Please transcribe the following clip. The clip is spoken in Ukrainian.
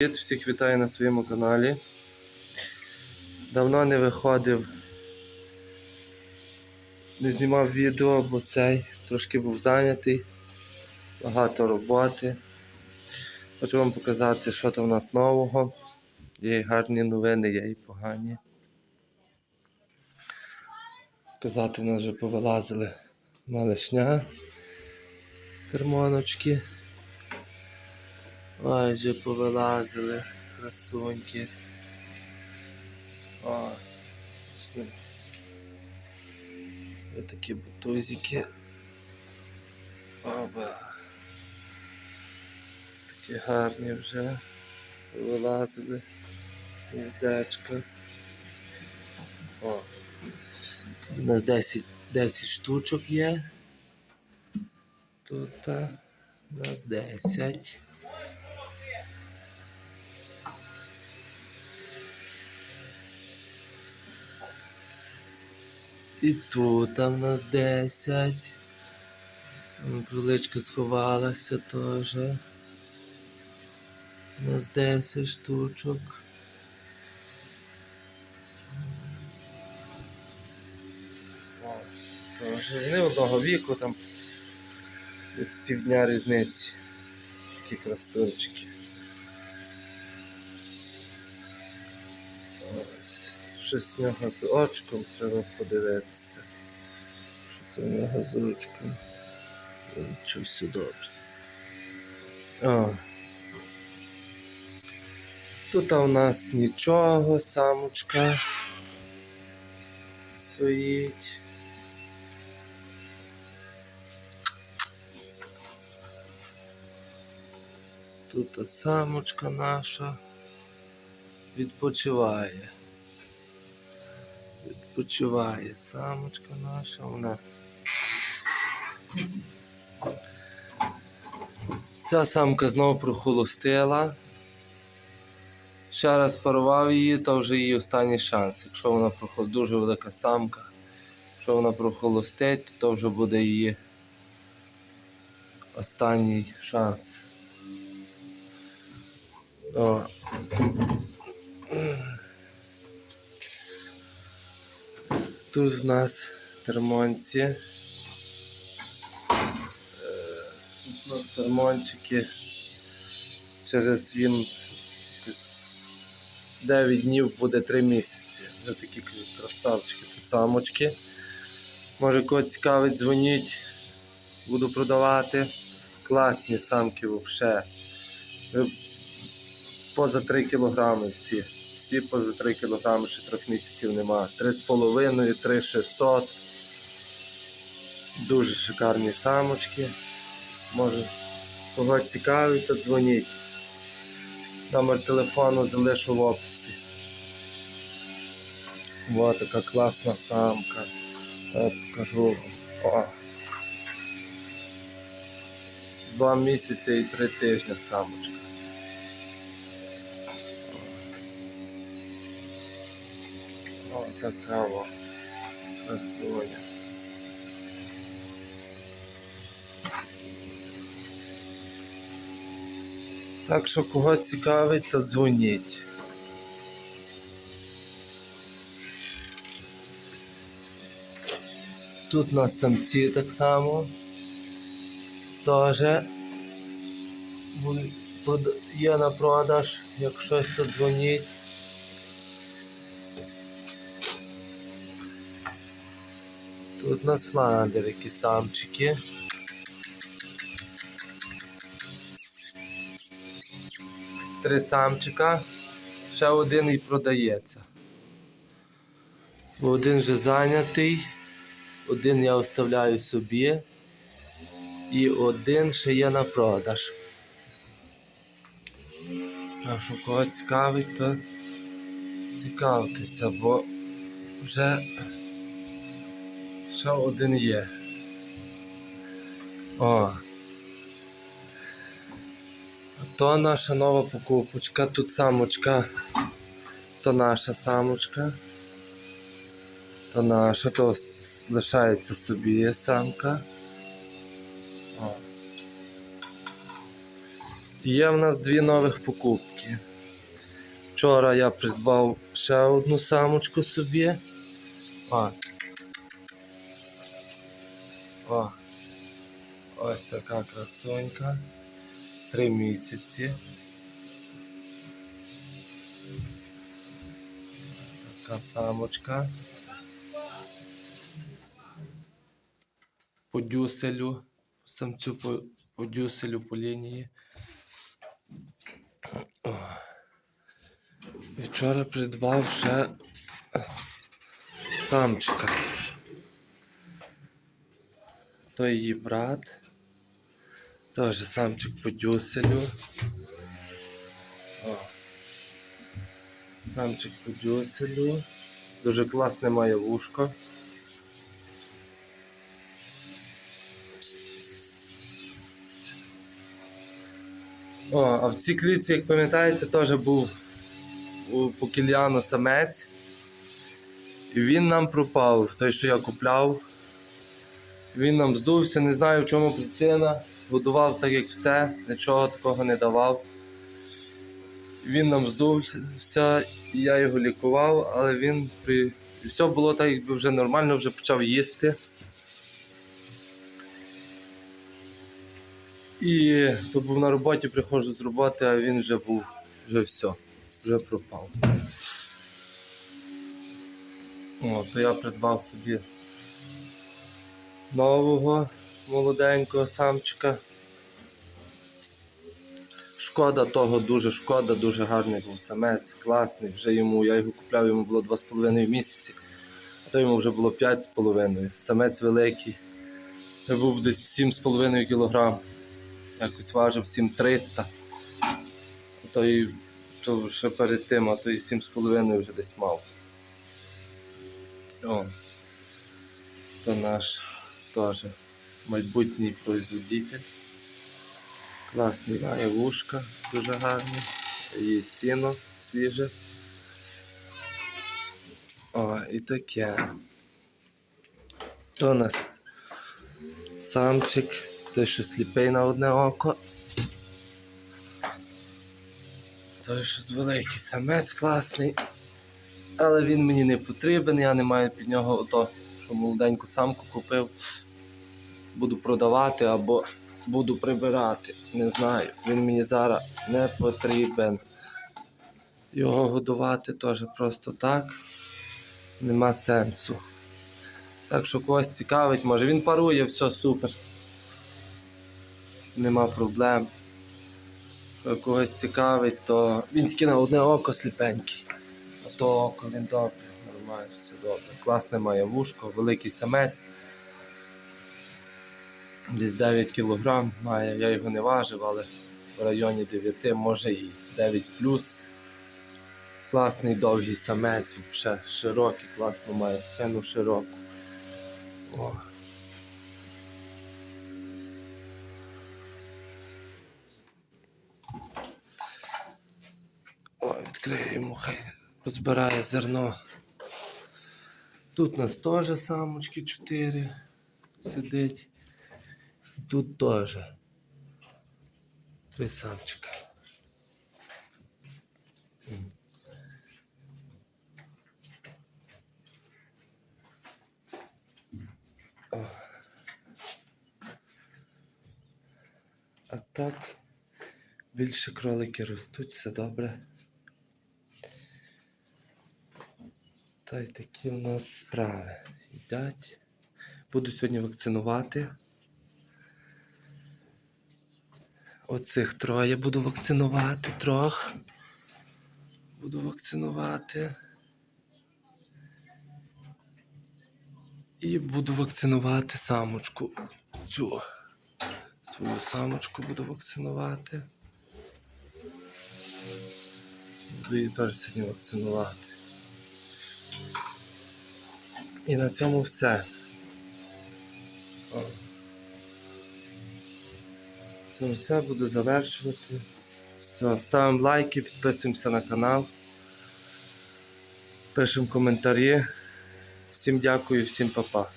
Привіт, всіх вітаю на своєму каналі. Давно не виходив, не знімав відео, бо цей трошки був зайнятий, багато роботи. Хочу вам показати, що там в нас нового. Є і гарні новини, є і погані. Показати, в нас вже повилазили малишня, термоночки. Ой, вже повилазили красуньки. О. Ось такі бутузики. Оба. Такі гарні вже. Вилазили з гніздечка. О. У нас 10, 10 штучок є. Тут у нас 10. І тут там нас 10. М, Кроличка сховалася теж. У нас 10 штучок. Теж вони одного віку там десь півдня різниці. Такі красунчики. Ось. В нього з очком треба подивитися. Що то в нього з очком. Все добре. О. Тут у нас нічого, самочка стоїть. Тут самочка наша відпочиває. Відпочиває самочка наша, вона. Ця самка знову прохолостила. Ще раз парував її, то вже її останній шанс. Якщо вона прохол... дуже велика самка, якщо вона прохолостить, то вже буде її останній шанс. О. Тут в нас термонці. Е, Тут у нас термончики. Через їм 9 днів буде 3 місяці. Вже такі красавчики, то самочки. Може кого цікавить, дзвоніть. Буду продавати. Класні самки взагалі. Поза 3 кілограми всі. Всі поза 3 кілограми, ще 3 місяців нема. 3,5, 3,600. Дуже шикарні самочки. Може, кого цікавить, то дзвоніть. Номер телефону залишу в описі. Ось така класна самка. Я покажу. О. Два місяці і три тижні самочка. Така о. Так що кого цікавить, то дзвоніть. Тут у нас самці так само. Теж є на продаж, як щось то дзвоніть. Тут у нас фландерики, самчики. Три самчика. Ще один і продається. Бо один вже зайнятий, один я оставляю собі, і один ще є на продаж. А що кого цікавить, то цікавтеся, бо вже ще один є. О. То наша нова покупочка. Тут самочка. То наша самочка. То наша, то лишається собі самка. О. Є в нас дві нових покупки. Вчора я придбав ще одну самочку собі. О. О. Ось така красунька. Три місяці. Така самочка. По дюселю. Самцю по, по дюселю по лінії. О. Вчора придбав ще самчика. То її брат. Теж самчик по дюселю. О. Самчик по дюселю. Дуже класне має вушко. О, а в цій клітці, як пам'ятаєте, теж був у Покільяну самець. І він нам пропав, той, що я купляв. Він нам здувся, не знаю в чому причина. Годував так, як все, нічого такого не давав. Він нам здувся, і я його лікував, але він при... все було так, якби вже нормально, вже почав їсти. І то був на роботі, приходжу з роботи, а він вже був, вже все, вже пропав. О, то я придбав собі нового молоденького самчика. Шкода того, дуже шкода, дуже гарний був самець, класний. Вже йому, я його купляв, йому було 2,5 місяці, а то йому вже було 5,5. Самець великий. Я був десь 7,5 кг. Якось важив 7300. А То, і, то ще перед тим, а то і 7,5 вже десь мав. О, то наш теж майбутній производитель. Класний має вушка, дуже гарні. Є сіно свіже. О, і таке. То у нас самчик, той, що сліпий на одне око. Той, що великий самець класний. Але він мені не потрібен, я не маю під нього ото, молоденьку самку купив. Буду продавати або буду прибирати. Не знаю. Він мені зараз не потрібен. Його годувати теж просто так. Нема сенсу. Так що когось цікавить, може він парує, все супер. Нема проблем. Когось цікавить, то він тільки на одне око сліпенький. А то око він добре, нормально, все добре. Класне має вушко, великий самець. Десь 9 кг має, я його не важив, але в районі 9, може і 9 плюс. Класний довгий самець, взагалі широкий, класно має спину широку. О. О, відкрию йому, хай позбирає зерно. Тут у нас теж самочки 4 сидить. Тут теж. Три самчика. А так більше кролики ростуть, все добре. Та й такі у нас справи. Їдять. Буду сьогодні вакцинувати. Оцих троє буду вакцинувати трьох. Буду вакцинувати. І буду вакцинувати самочку. Цю свою самочку буду вакцинувати. Буду її теж сьогодні вакцинувати. І на цьому все. Це все буду завершувати. Все, ставимо лайки, підписуємося на канал. Пишемо коментарі. Всім дякую, всім па-па.